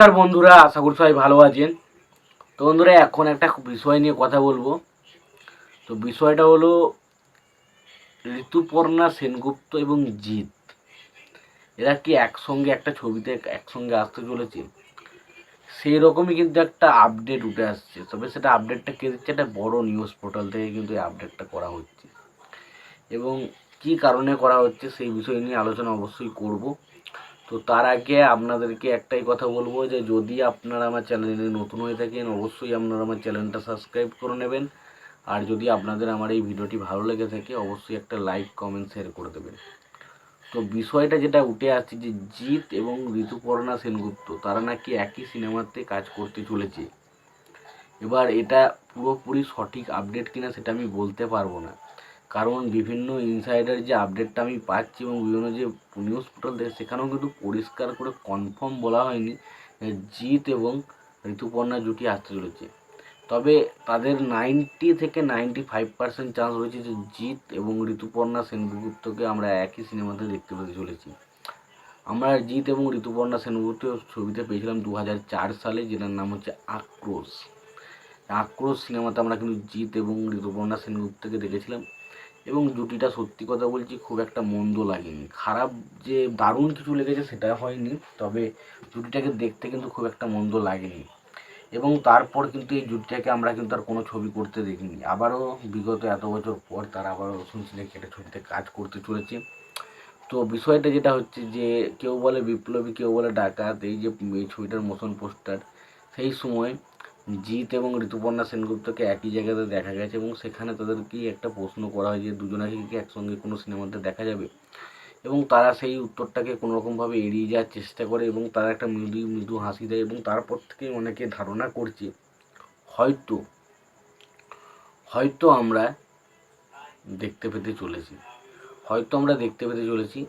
নমস্কার বন্ধুরা, আশা করি সবাই ভালো আছেন। তো বন্ধুরা, এখন একটা বিষয় নিয়ে কথা বলব। তো বিষয়টা হলো ঋতুপর্ণা সেনগুপ্ত এবং জিৎ। এরা কি একসঙ্গে একটা ছবিতে একসঙ্গে আসতে চলেছে? সেই রকমই কিন্তু একটা আপডেট উঠে আসছে। তবে সেটা আপডেটটা কে দিচ্ছে? একটা বড় নিউজ পোর্টাল থেকে কিন্তু এই আপডেটটা করা হচ্ছে। এবং কি কারণে করা হচ্ছে সেই বিষয় নিয়ে আলোচনা অবশ্যই করব। তো তার আগে আপনাদেরকে একটাই কথা বলব যে যদি আপনারা আমার চ্যানেলে নতুন হয়ে থাকেন, অবশ্যই আপনারা আমার চ্যানেলটা সাবস্ক্রাইব করে নেবেন। আর যদি আপনাদের আমার এই ভিডিওটি ভালো লেগে থাকে, অবশ্যই একটা লাইক, কমেন্ট, শেয়ার করে দেবেন। তো বিষয়টা যেটা উঠে আসছে যে জিৎ এবং ঋতুপর্ণা সেনগুপ্ত, তারা নাকি একই সিনেমাতে কাজ করতে চলেছে। এবার এটা পুরোপুরি সঠিক আপডেট কিনা সেটা আমি বলতে পারব না। কারণ বিভিন্ন ইনসাইডার যে আপডেটটা আমি পাচ্ছি এবং বিভিন্ন যে নিউজ পোর্টাল থেকে, সেখানেও কিন্তু পরিষ্কার করে কনফার্ম বলা হয়নি জিৎ এবং ঋতুপর্ণা জুটি আসতে চলেছে। তবে তাদের নাইনটি থেকে নাইনটি ফাইভ পার্সেন্ট চান্স রয়েছে যে জিৎ এবং ঋতুপর্ণা সেনগুপ্তকে আমরা একই সিনেমাতে দেখতে পেতে চলেছি। আমরা জিৎ এবং ঋতুপর্ণা সেনগুপ্ত ছবিতে পেয়েছিলাম দু হাজার চার সালে, যেটার নাম হচ্ছে আক্রোশ। আক্রোশ সিনেমাতে আমরা কিন্তু জিৎ এবং ঋতুপর্ণা সেনগুপ্তকে দেখেছিলাম। এবং জুটিটা সত্যি কথা বলছি, খুব একটা মন্দ লাগেনি। খারাপ যে দারুণ কিছু লেগেছে সেটা হয়নি, তবে জুটিটাকে দেখতে কিন্তু খুব একটা মন্দ লাগেনি। এবং তারপর কিন্তু এই জুটিটাকে আমরা কিন্তু আর কোনো ছবি করতে দেখিনি। আবারও বিগত এত বছর পর তারা আবারও শুনছি নাকি একটা ছবিতে কাজ করতে চলেছে। তো বিষয়টা যেটা হচ্ছে যে, কেউ বলে বিপ্লবী, কেউ বলে ডাকাত, এই যে এই ছবিটার মোশন পোস্টার, সেই সময় জিৎ এবং ঋতুপর্ণা সেনগুপ্তকে একই জায়গাতে দেখা গেছে এবং সেখানে তাদেরকেই একটা প্রশ্ন করা হয় যে দুজনাকে কি একসঙ্গে কোনো সিনেমাতে দেখা যাবে? এবং তারা সেই উত্তরটাকে কোনো রকমভাবে এড়িয়ে যাওয়ার চেষ্টা করে এবং তারা একটা মৃদু মৃদু হাসি দেয় এবং তারপর থেকে অনেকে ধারণা করছে, হয়তো হয়তো আমরা দেখতে পেতে চলেছি, হয়তো আমরা দেখতে পেতে চলেছি।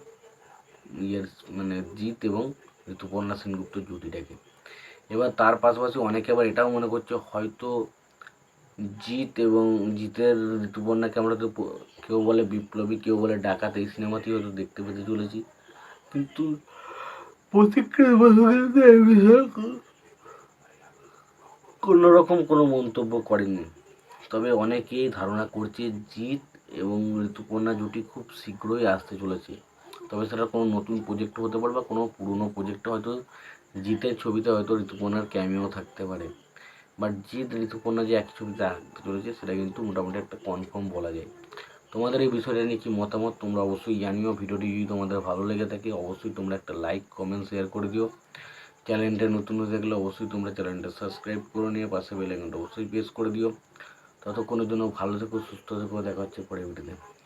ইয়ের মানে জিৎ এবং ঋতুপর্ণা সেনগুপ্ত জুটিটাকে। এবার তার পাশাপাশি অনেকে আবার এটাও মনে করছে, হয়তো জিৎ এবং জিতের ঋতুপর্ণাকে আমরা তো কেউ বলে বিপ্লবী, কেউ বলে ডাকাত এই সিনেমাতেই হয়তো দেখতে পেতে চলেছি। কিন্তু কোনো রকম কোনো মন্তব্য করেনি তবে অনেকেই ধারণা করছে জিৎ এবং ঋতুপর্ণা জুটি খুব শীঘ্রই আসতে চলেছে। তবে সেটা কোনো নতুন প্রজেক্ট হতে পারে বা কোনো পুরনো প্রজেক্টে হয়তো জিতের ছবিতে হয়তো ঋতুপর্ণার ক্যামিও থাকতে পারে। বাট জিৎ, ঋতুপর্ণা যে এক ছবিতে আসতে চলেছে সেটা কিন্তু মোটামুটি একটা কনফার্ম বলা যায়। তোমাদের এই বিষয়টা নিয়ে কি মতামত তোমরা অবশ্যই জানিও। ভিডিওটি যদি তোমাদের ভালো লেগে থাকে, অবশ্যই তোমরা একটা লাইক কমেন্ট শেয়ার করে দিও। চ্যানেলটা নতুন হয়ে থাকলে অবশ্যই তোমরা চ্যানেলটা সাবস্ক্রাইব করে নিয়ে পাশে বেল আইকনটা অবশ্যই প্রেস করে দিও। ততক্ষণের জন্য ভালো থেকো, সুস্থ থেকো, দেখা হচ্ছে পরে ভিডিওতে